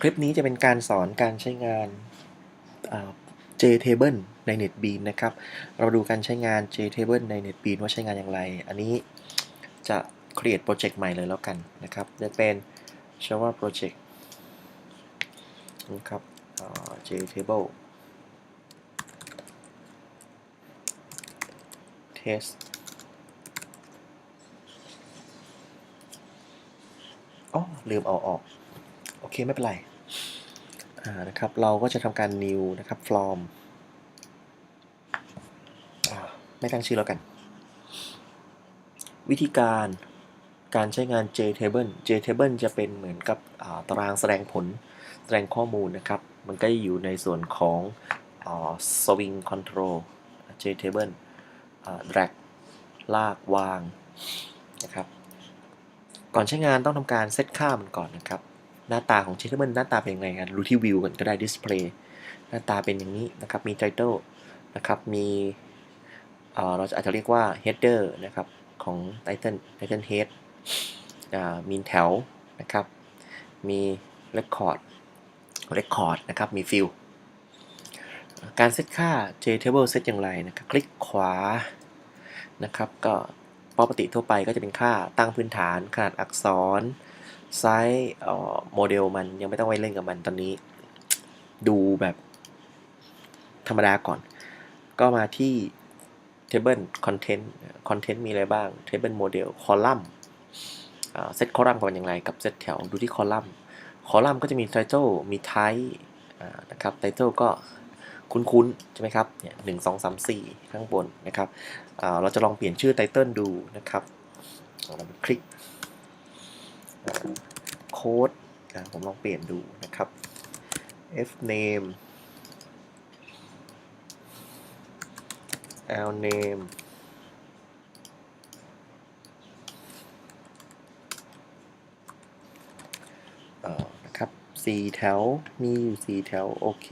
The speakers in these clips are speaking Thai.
คลิปนี้จะเป็นการสอนการใช้งาน JTable ใน NetBeans นะครับ เราดูการใช้งาน JTable ใน NetBeans ว่าใช้งานอย่างไร อันนี้จะ create project ใหม่เลยแล้วกันนะครับจะเป็น Java project นะครับ JTable test อ๋อลืมเอาออก เคไม่เป็นไรนะครับ เราก็จะทำการ new นะครับ from ไม่ตั้งชื่อแล้วกัน วิธีการการใช้งาน JTable JTable จะเป็นเหมือนกับาตารางแสดงผลแสดงข้อมูลนะครับ มันก็อยู่ในส่วนของอ swing control JTable drag ลากวางนะครับ ก่อนใช้งานต้องทำการเซตค่ามันก่อนนะครับ หน้าตาของ JTable หน้าตาเป็นยังไงกันดูที่วิวกันก็ได้ display หน้าตาเป็นอย่างนี้นะครับ มี title นะครับ มีเราจะอาจจะเรียกว่า header นะครับ ของ title title head มีแถวนะครับ มี record record นะครับ มี field การเซตค่า JTable เซตอย่างไรนะครับ คลิกขวานะครับ ก็ปกติทั่วไปก็จะเป็นค่าตั้งพื้นฐานขนาดอักษร ไซส์โมเดลมันยังไม่ต้องไปเล่นกับมันตอนนี้ ดูแบบธรรมดาก่อน ก็มาที่ table content content มีอะไรบ้าง table model column เซตคอลัมน์กันอย่างไรกับเซตแถวดูที่คอลัมน์ คอลัมน์ก็จะมี title มี type นะครับ title ก็คุ้นๆ ใช่ไหมครับเนี่ยหนึ่งสองสามสี่ข้างบนนะครับเราจะลองเปลี่ยนชื่อ title ดูนะครับ เราคลิก โค้ดผมลองเปลี่ยนดูนะครับ f name l name เอ่อนะครับสี่แถว มีอยู่สี่แถว โอเค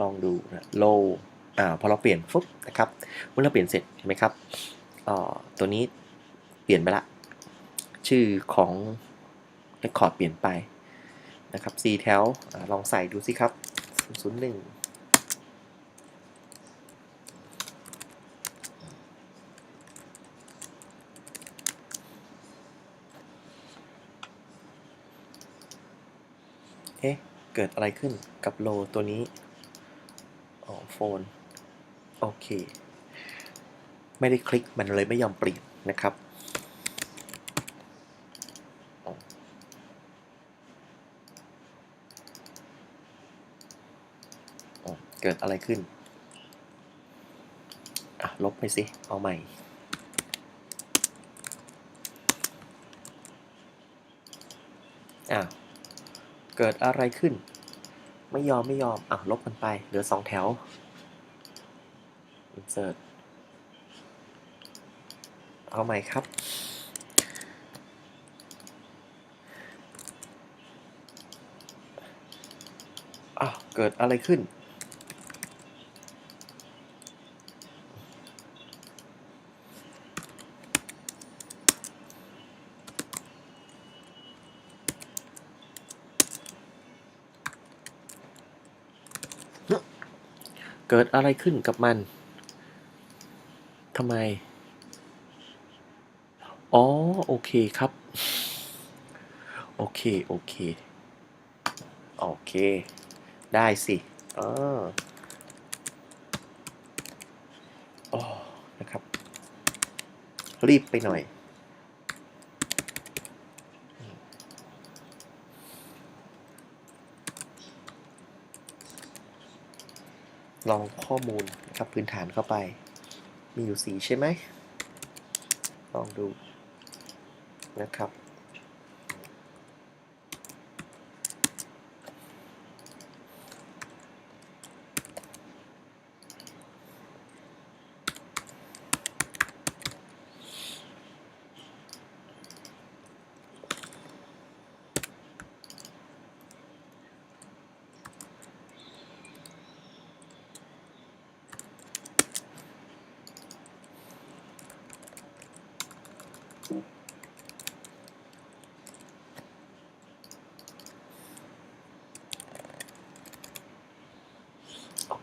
ลองดูนะ low อ่า พอเราเปลี่ยนฟุ๊บนะครับ เมื่อเราเปลี่ยนเสร็จ ใช่ไหมครับเอ่อตัวนี้เปลี่ยนไปละ ชื่อของ Record เปลี่ยนไปนะครับ4แถวอลองใส่ดูสิครับ 001เอ๊ะ เกิดอะไรขึ้นกับโลตัวนี้ อ๋อ โฟน โอเค ไม่ได้คลิกมันเลยไม่ยอมเปลี่ยนนะครับ เกิดอะไรขึ้น อะ ลบไปสิ เอาใหม่ อะ เกิดอะไรขึ้น ไม่ยอมไม่ยอม อะ ลบมันไป เหลือสองแถว insert เอาใหม่ครับอ้าวเกิดอะไรขึ้น เกิดอะไรขึ้นกับมันทำไม อ๋อ โอเคครับ โอเค โอเค โอเค ได้สิอ๋ออนะครับ รีบไปหน่อย ลองข้อมูลครับพื้นฐานเข้าไป มีอยู่สีใช่ไหม ลองดูนะครับ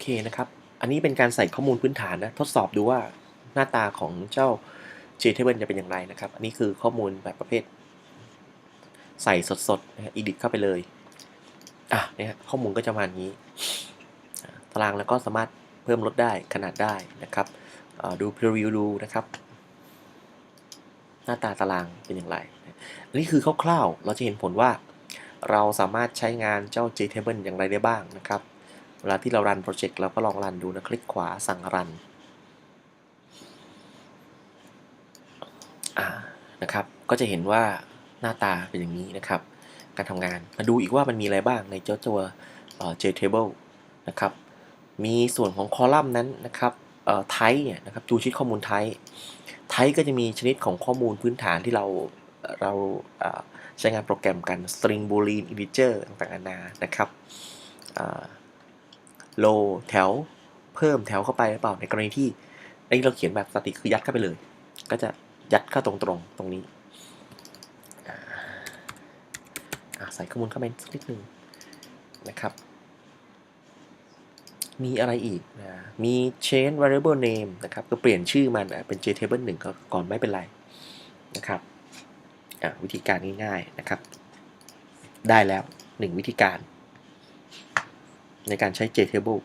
เคนะครับ อันนี้เป็นการใส่ข้อมูลพื้นฐานนะ ทดสอบดูว่าหน้าตาของเจ้า JTable จะเป็นอย่างไรนะครับ อันนี้คือข้อมูลแบบประเภท ใส่สดๆนะฮะ edit เข้าไปเลย อะเนี่ยฮะข้อมูลก็จะประมาณนี้ ตารางแล้วก็สามารถเพิ่มลดได้ขนาดได้นะครับดู preview ดูนะครับ หน้าตาตารางเป็นอย่างไร อันนี้คือคร่าวๆ เราจะเห็นผลว่า เราสามารถใช้งานเจ้า JTable อย่างไรได้บ้างนะครับ เวลาที่เรารันโปรเจกต์เราก็ลองรันดูนะ คลิกขวาสั่งรันนะครับ ก็จะเห็นว่าหน้าตาเป็นอย่างนี้นะครับ การทำงานมาดูอีกว่ามันมีอะไรบ้างในเจ้าตัว JTable นะครับ มีส่วนของคอลัมน์นั้นนะครับเอ่อ type เนี่ยนะครับดูชิดข้อมูล type type ก็จะมีชนิดของข้อมูลพื้นฐานที่เราเราเใช้งานโปรแกรมกัน string boolean integer ต่างๆนานานะครับ อ่า low แถวเพิ่มแถวเข้าไปหรือเปล่าในกรณีที่อันนี้เราเขียนแบบสติคือยัดเข้าไปเลย ก็จะยัดเข้าตรงๆตรงนี้อ่าใส่ข้อมูลเข้าไปสักนิดหนึ่งนะครับ มีอะไรอีกนะมี change variable name นะครับก็เปลี่ยนชื่อมันเป็น JTable 1ก็ก่อนไม่เป็นไรนะครับวิธีการง่ายๆนะครับ ได้แล้ว 1 วิธีการ ในการใช้ JTable